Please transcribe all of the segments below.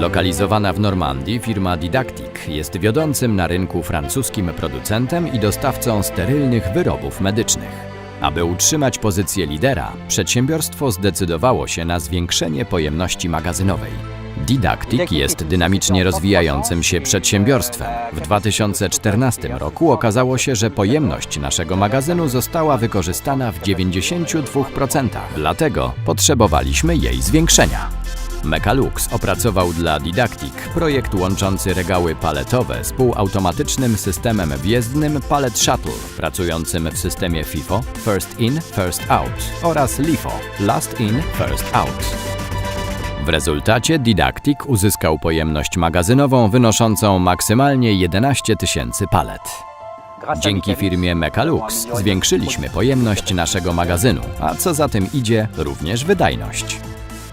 Zlokalizowana w Normandii firma Didactic jest wiodącym na rynku francuskim producentem i dostawcą sterylnych wyrobów medycznych. Aby utrzymać pozycję lidera, przedsiębiorstwo zdecydowało się na zwiększenie pojemności magazynowej. Didactic jest dynamicznie rozwijającym się przedsiębiorstwem. W 2014 roku okazało się, że pojemność naszego magazynu została wykorzystana w 92%, dlatego potrzebowaliśmy jej zwiększenia. Mechalux opracował dla Didactic projekt łączący regały paletowe z półautomatycznym systemem wjezdnym Pallet Shuttle, pracującym w systemie FIFO First In, First Out oraz LIFO Last In, First Out. W rezultacie Didactic uzyskał pojemność magazynową wynoszącą maksymalnie 11 tysięcy palet. Dzięki firmie Mechalux zwiększyliśmy pojemność naszego magazynu, a co za tym idzie, również wydajność.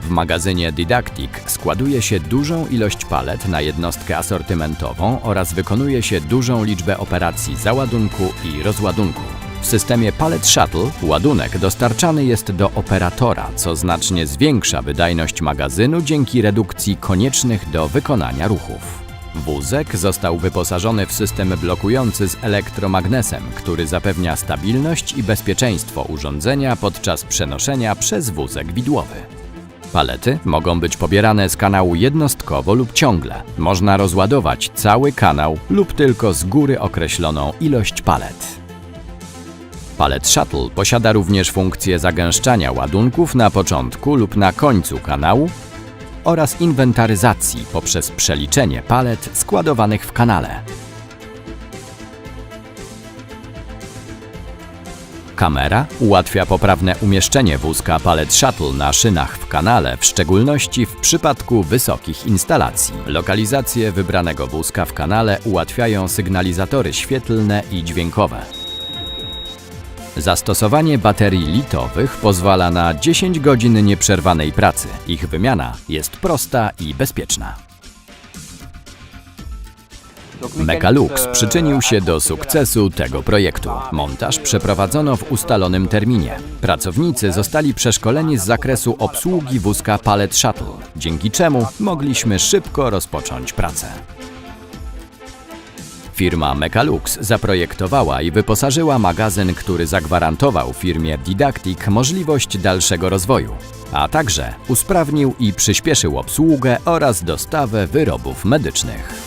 W magazynie Didactic składuje się dużą ilość palet na jednostkę asortymentową oraz wykonuje się dużą liczbę operacji załadunku i rozładunku. W systemie Pallet Shuttle ładunek dostarczany jest do operatora, co znacznie zwiększa wydajność magazynu dzięki redukcji koniecznych do wykonania ruchów. Wózek został wyposażony w system blokujący z elektromagnesem, który zapewnia stabilność i bezpieczeństwo urządzenia podczas przenoszenia przez wózek widłowy. Palety mogą być pobierane z kanału jednostkowo lub ciągle. Można rozładować cały kanał lub tylko z góry określoną ilość palet. Palet Shuttle posiada również funkcję zagęszczania ładunków na początku lub na końcu kanału oraz inwentaryzacji poprzez przeliczenie palet składowanych w kanale. Kamera ułatwia poprawne umieszczenie wózka Pallet Shuttle na szynach w kanale, w szczególności w przypadku wysokich instalacji. Lokalizację wybranego wózka w kanale ułatwiają sygnalizatory świetlne i dźwiękowe. Zastosowanie baterii litowych pozwala na 10 godzin nieprzerwanej pracy. Ich wymiana jest prosta i bezpieczna. Mechalux przyczynił się do sukcesu tego projektu. Montaż przeprowadzono w ustalonym terminie. Pracownicy zostali przeszkoleni z zakresu obsługi wózka Pallet Shuttle, dzięki czemu mogliśmy szybko rozpocząć pracę. Firma Mechalux zaprojektowała i wyposażyła magazyn, który zagwarantował firmie Didactic możliwość dalszego rozwoju, a także usprawnił i przyspieszył obsługę oraz dostawę wyrobów medycznych.